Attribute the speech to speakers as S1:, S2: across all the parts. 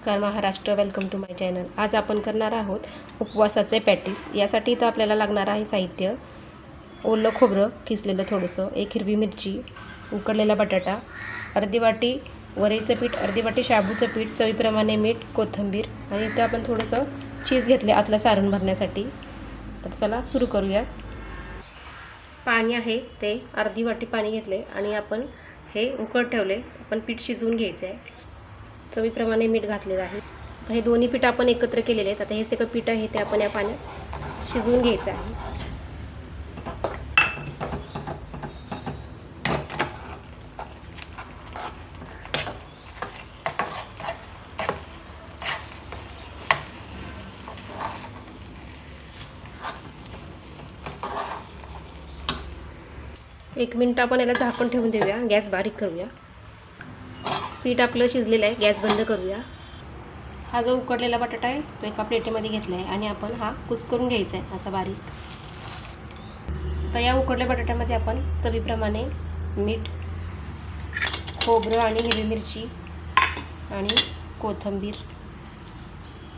S1: नमस्कार Maharashtra. Welcome to my channel आज आपण करणार आहोत उपवासाचे पॅटीस. यासाठी इथं आपल्याला लागणार आहे साहित्य. ओलं खोबरं किसलेलं थोडंसं एक हिरवी मिरची उकडलेला बटाटा अर्धी वाटी वरीचं पीठ अर्धी वाटी शाबूचं पीठ चवीप्रमाणे मीठ कोथिंबीर आणि इथं आपण थोडंसं चीज घेतले आतलं सारण भरण्यासाठी. तर चला सुरू करूया. पाणी आहे ते अर्धी वाटी पाणी घेतले आणि आपण हे उकळ ठेवले. आपण पीठ शिजवून घ्यायचं आहे चवीप्रमाणे मीठ घातलेलं आहे. आता हे दोन्ही पीठ आपण एकत्र केलेले आहेत. आता हे सगळं पीठ आहे ते आपण या पाण्यात शिजवून घ्यायचं आहे. एक मिनटं आपण याला झाकण ठेवून देऊया. गॅस बारीक करूया. पीठ आपलं शिजलेलं आहे. गॅस बंद करूया. हा जो उकडलेला बटाटा आहे तो एका प्लेटीमध्ये घेतला आहे आणि आपण हा कुस्करून घ्यायचा आहे असा बारीक. तर या उकडल्या बटाट्यामध्ये आपण चवीप्रमाणे मीठ खोबरं आणि हिरवी मिरची आणि कोथिंबीर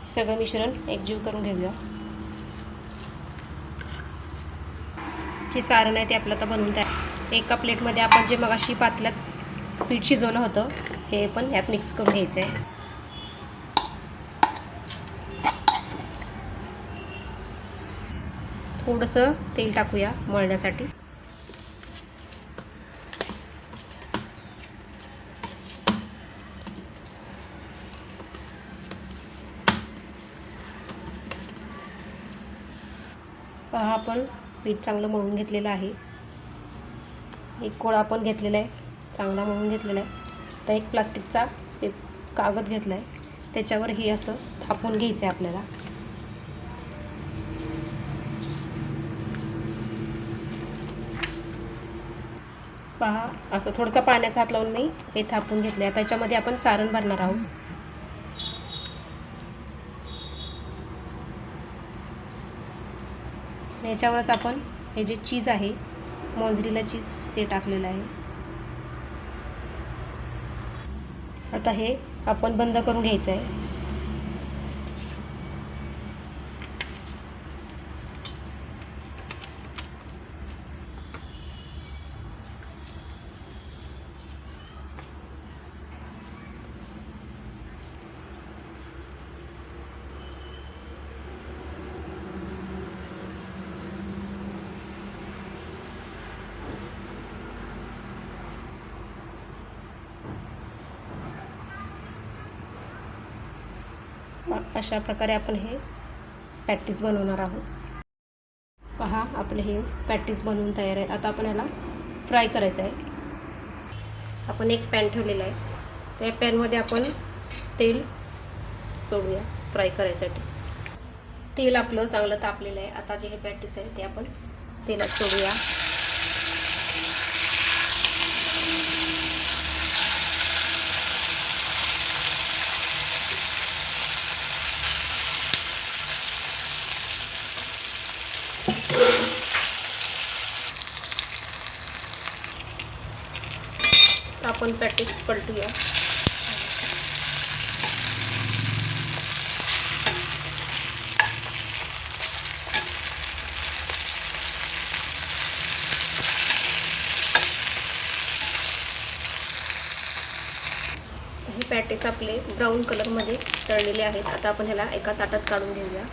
S1: सगळं मिश्रण एकजीव करून घेऊया. जे सारण आहे ते आपलं आता बनवून त्या एका प्लेटमध्ये आपण जे मगाशी पातल्यात पीठ शिजवलं होतं हे पण यात मिक्स करून घ्यायचं आहे. थोडंसं तेल टाकूया मळण्यासाठी. पहा आपण पीठ चांगलं मळून घेतलेलं आहे. एक कोळा आपण घेतलेला आहे. चांगला मळून घेतलेला आहे. तर एक प्लास्टिकचा एक कागद घेतला आहे त्याच्यावर हे असं थापून घ्यायचं आहे आपल्याला. पहा असं थोडंसं पाण्याचा हात लावून मी हे थापून घेतलं आहे त्याच्यामध्ये आपण सारण भरणार आहोत. याच्यावरच आपण हे जे चीज आहे मोंजरीला चीज ते टाकलेलं आहे. आता हे आपण बंद करून घ्यायचं आहे. अशा प्रकारे आपण हे पॅटीस बनवणार आहोत. पहा आपले हे पॅटीस बनवून तयार आहेत आता आपण याला फ्राय करायचं आहे. आपण एक पॅन ठेवलेला आहे. त्या पॅनमध्ये आपण तेल सोडूया फ्राय करायसाठी. तेल आपलं चांगलं तापलेलं आहे. आता जे हे पॅटीस आहे ते आपण तेलात सोडूया. आपण पॅटीस पलटूया हे पॅटीस आपले ब्राऊन कलरमध्ये तळलेले आहेत. आता आपण ह्याला एका ताटात काढून घेऊया.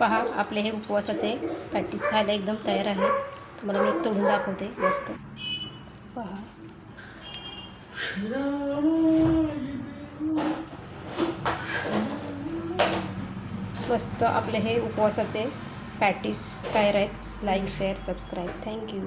S1: पहा आपले हे उपवासाचे पॅटीस खायला एकदम तयार आहेत तुम्हाला मी एक तोडून दाखवते मस्त. पहा. मस्त आपले हे उपवासाचे पॅटीस तयार आहेत. Like share subscribe thank you